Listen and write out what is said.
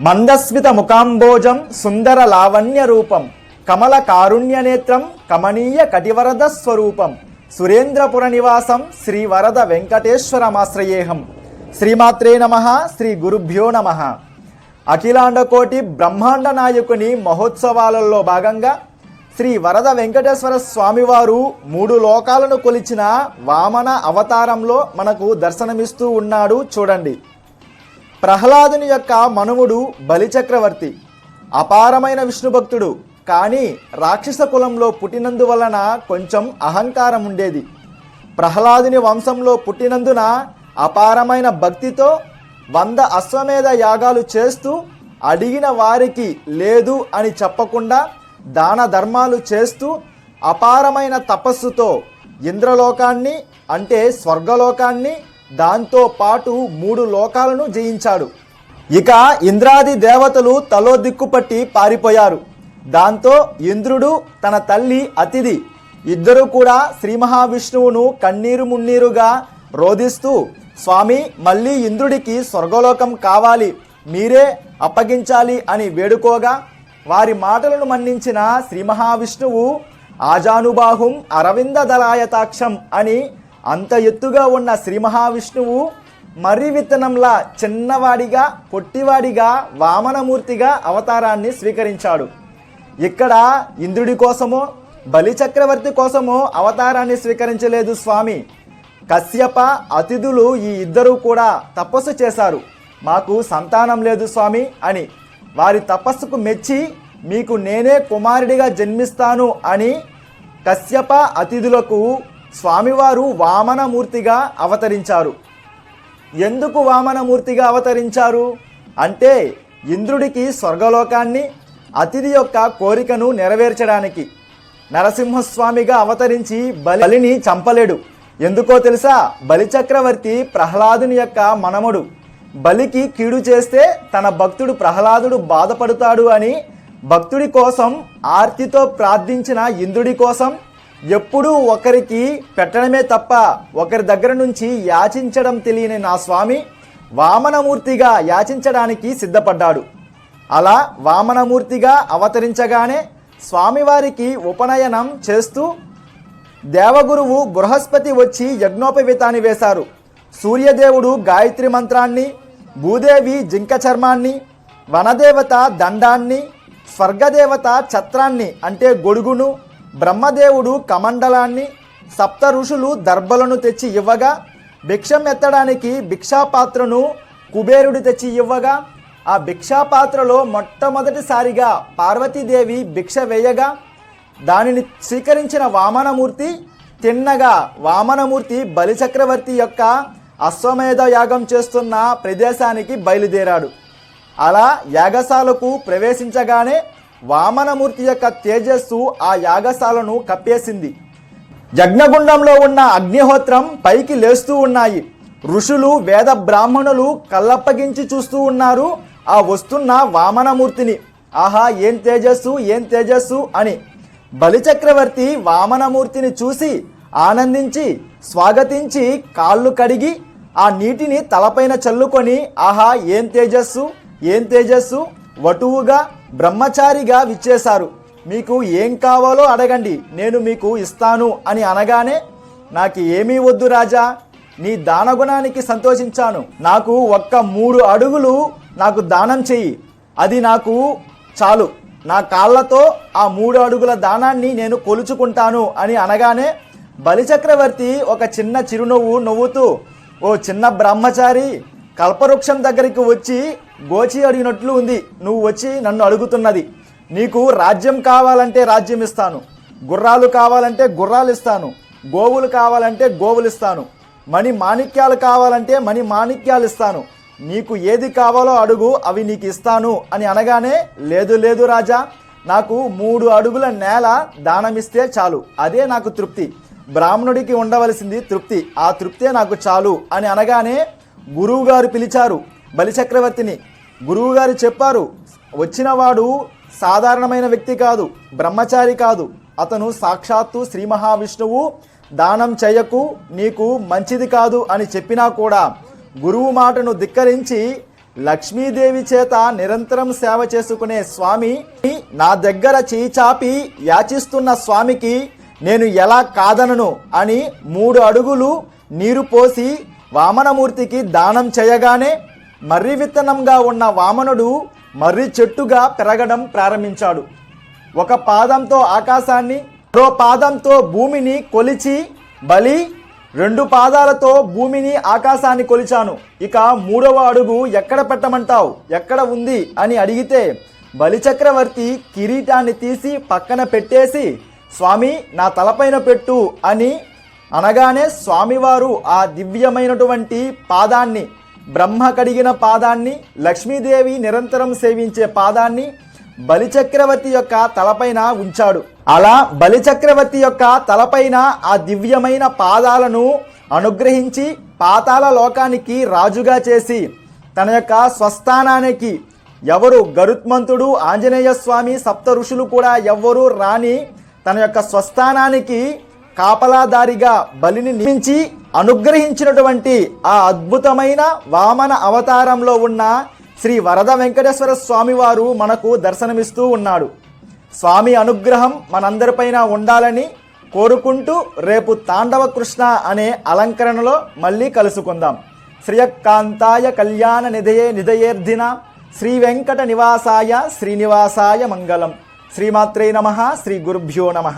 మందస్మిత ముఖాంబోజం సుందర లావణ్య రూపం కమల కారుణ్య నేత్రం కమనీయ కటివరద స్వరూపం సురేంద్రపుర నివాసం శ్రీ వరద వెంకటేశ్వరమాశ్రయేహం శ్రీమాత్రే నమ శ్రీ గురుభ్యో నమ. అఖిలాండకోటి బ్రహ్మాండ నాయకుని మహోత్సవాలలో భాగంగా శ్రీ వరద వెంకటేశ్వర స్వామివారు మూడు లోకాలను కొలిచిన వామన అవతారంలో మనకు దర్శనమిస్తూ ఉన్నాడు. చూడండి. ప్రహ్లాదుని యొక్క మనువుడు బలిచక్రవర్తి అపారమైన విష్ణు భక్తుడు కానీ రాక్షస కులంలో పుట్టినందువలన కొంచెం అహంకారం ఉండేది ప్రహ్లాదుని వంశంలో పుట్టినందున అపారమైన భక్తితో వంద అశ్వమేధ యాగాలు చేస్తూ అడిగిన వారికి లేదు అని చెప్పకుండా దాన ధర్మాలు చేస్తూ అపారమైన తపస్సుతో ఇంద్రలోకాన్ని అంటే స్వర్గలోకాన్ని దాంతో పాటు మూడు లోకాలను జయించాడు. ఇక ఇంద్రాది దేవతలు తలో దిక్కుపట్టి పారిపోయారు. దాంతో ఇంద్రుడు తన తల్లి అతిథి ఇద్దరు కూడా శ్రీ మహావిష్ణువును కన్నీరు మున్నీరుగా రోధిస్తూ స్వామి మళ్ళీ ఇంద్రుడికి స్వర్గలోకం కావాలి మీరే అప్పగించాలి అని వేడుకోగా వారి మాటలను మన్నించిన శ్రీ మహావిష్ణువు ఆజానుబాహుం అరవింద దళాయతాక్షం అని అంత ఎత్తుగా ఉన్న శ్రీ మహావిష్ణువు మర్రి విత్తనంలా చిన్నవాడిగా పొట్టివాడిగా వామనమూర్తిగా అవతారాన్ని స్వీకరించాడు. ఇక్కడ ఇంద్రుడి కోసమో బలిచక్రవర్తి కోసమో అవతారాన్ని స్వీకరించలేదు స్వామి. కశ్యప అతిథులు ఈ ఇద్దరూ కూడా తపస్సు చేశారు. మాకు సంతానం లేదు స్వామి అని. వారి తపస్సుకు మెచ్చి మీకు నేనే కుమారుడిగా జన్మిస్తాను అని కశ్యప అతిథులకు స్వామివారు వామనమూర్తిగా అవతరించారు. ఎందుకు వామనమూర్తిగా అవతరించారు? అంటే ఇంద్రుడికి స్వర్గలోకాన్ని అతిథి యొక్క కోరికను నెరవేర్చడానికి. నరసింహస్వామిగా అవతరించి బలిని చంపలేడు. ఎందుకో తెలుసా? బలిచక్రవర్తి ప్రహ్లాదుని యొక్క మనముడు. బలికి కీడు చేస్తే తన భక్తుడు ప్రహ్లాదుడు బాధపడతాడు అని భక్తుడి కోసం ఆర్తితో ప్రార్థించిన ఇంద్రుడి కోసం ఎప్పుడూ ఒకరికి పెట్టడమే తప్ప ఒకరి దగ్గర నుంచి యాచించడం తెలియని నా స్వామి వామనమూర్తిగా యాచించడానికి సిద్ధపడ్డాడు. అలా వామనమూర్తిగా అవతరించగానే స్వామివారికి ఉపనయనం చేస్తూ దేవగురువు బృహస్పతి వచ్చి యజ్ఞోపవీతాన్ని వేశారు. సూర్యదేవుడు గాయత్రి మంత్రాన్ని భూదేవి జింక చర్మాన్ని వనదేవత దండాన్ని స్వర్గదేవత ఛత్రాన్ని అంటే గొడుగును బ్రహ్మదేవుడు కమండలాన్ని సప్త ఋషులు దర్భలను తెచ్చి ఇవ్వగా భిక్షం ఎత్తడానికి భిక్షాపాత్రను కుబేరుడు తెచ్చి ఇవ్వగా ఆ భిక్షాపాత్రలో మొట్టమొదటిసారిగా పార్వతీదేవి భిక్ష వేయగా దానిని స్వీకరించిన వామనమూర్తి తిన్నగా వామనమూర్తి బలిచక్రవర్తి యొక్క అశ్వమేధ యాగం చేస్తున్న ప్రదేశానికి బయలుదేరాడు. అలా యాగశాలకు ప్రవేశించగానే వామనమూర్తి యొక్క తేజస్సు ఆ యాగశాలను కప్పేసింది. యజ్ఞగుండంలో ఉన్న అగ్నిహోత్రం పైకి లేస్తూ ఉన్నాయి. ఋషులు వేద బ్రాహ్మణులు కళ్ళప్పగించి చూస్తూ ఉన్నారు. ఆ వస్తున్న వామనమూర్తిని. ఆహా ఏం తేజస్సు ఏం తేజస్సు అని. బలిచక్రవర్తి వామనమూర్తిని చూసి ఆనందించి స్వాగతించి కాళ్ళు కడిగి ఆ నీటిని తలపైన చల్లుకొని ఆహా ఏం తేజస్సు ఏం తేజస్సు వటువుగా బ్రహ్మచారిగా విచ్చేశారు. మీకు ఏం కావాలో అడగండి నేను మీకు ఇస్తాను అని అనగానే నాకు ఏమీ వద్దు రాజా నీ దానగుణానికి సంతోషించాను. నాకు ఒక్క మూడు అడుగులు నాకు దానం చెయ్యి. అది నాకు చాలు. నా కాళ్ళతో ఆ మూడు అడుగుల దానాన్ని నేను కొలుచుకుంటాను అని అనగానే బలిచక్రవర్తి ఒక చిన్న చిరునవ్వు నవ్వుతూ ఓ చిన్న బ్రహ్మచారి కల్పవృక్షం దగ్గరికి వచ్చి గోచి అడిగినట్లు ఉంది. నువ్వు వచ్చి నన్ను అడుగుతున్నది. నీకు రాజ్యం కావాలంటే రాజ్యం ఇస్తాను. గుర్రాలు కావాలంటే గుర్రాలు ఇస్తాను. గోవులు కావాలంటే గోవులు ఇస్తాను. మణి మాణిక్యాలు కావాలంటే మణి మాణిక్యాలు ఇస్తాను. నీకు ఏది కావాలో అడుగు అవి నీకు ఇస్తాను అని అనగానే లేదు లేదు రాజా నాకు మూడు అడుగుల నేల దానమిస్తే చాలు. అదే నాకు తృప్తి. బ్రాహ్మణుడికి ఉండవలసింది తృప్తి. ఆ తృప్తే నాకు చాలు అని అనగానే గురువుగారు పిలిచారు. బలిచక్రవర్తిని. గురువుగారు చెప్పారు వచ్చినవాడు సాధారణమైన వ్యక్తి కాదు బ్రహ్మచారి కాదు. అతను సాక్షాత్తు శ్రీ మహావిష్ణువు. దానం చేయకు నీకు మంచిది కాదు అని చెప్పినా కూడా గురువు మాటను ధిక్కరించి లక్ష్మీదేవి చేత నిరంతరం సేవ చేసుకునే స్వామి నా దగ్గర చేయిచాపి యాచిస్తున్న స్వామికి నేను ఎలా కాదనను అని మూడు అడుగులు నీరు పోసి వామనమూర్తికి దానం చేయగానే మర్రి విత్తనంగా ఉన్న వామనుడు మర్రి చెట్టుగా పెరగడం ప్రారంభించాడు. ఒక పాదంతో ఆకాశాన్ని మరో పాదంతో భూమిని కొలిచి బలి రెండు పాదాలతో భూమిని ఆకాశాన్ని కొలిచాను. ఇక మూడవ అడుగు ఎక్కడ పెట్టమంటావు? ఎక్కడ ఉంది? అని అడిగితే బలిచక్రవర్తి కిరీటాన్ని తీసి పక్కన పెట్టేసి స్వామి నా తలపైన పెట్టు అని అనగానే స్వామివారు ఆ దివ్యమైనటువంటి పాదాన్ని బ్రహ్మ కడిగిన పాదాన్ని లక్ష్మీదేవి నిరంతరం సేవించే పాదాన్ని బలిచక్రవర్తి యొక్క తలపైన ఉంచాడు. అలా బలిచక్రవర్తి యొక్క తలపైన ఆ దివ్యమైన పాదాలను అనుగ్రహించి పాతాల లోకానికి రాజుగా చేసి తన యొక్క స్వస్థానానికి ఎవరు గరుత్మంతుడు ఆంజనేయ స్వామి సప్త ఋషులు కూడా ఎవ్వరూ రాని తన యొక్క స్వస్థానానికి కాపలాదారిగా బలిని నియమించి అనుగ్రహించినటువంటి ఆ అద్భుతమైన వామన అవతారంలో ఉన్న శ్రీ వరద వెంకటేశ్వర స్వామివారు మనకు దర్శనమిస్తూ ఉన్నాడు. స్వామి అనుగ్రహం మనందరిపైన ఉండాలని కోరుకుంటూ రేపు తాండవ కృష్ణ అనే అలంకరణలో మళ్ళీ కలుసుకుందాం. శ్రీయకాంతాయ కళ్యాణ నిధయే నిధయేర్ధిన శ్రీ వెంకట నివాసాయ శ్రీనివాసాయ మంగళం. శ్రీమాత్రే నమ శ్రీ గురుభ్యో నమ.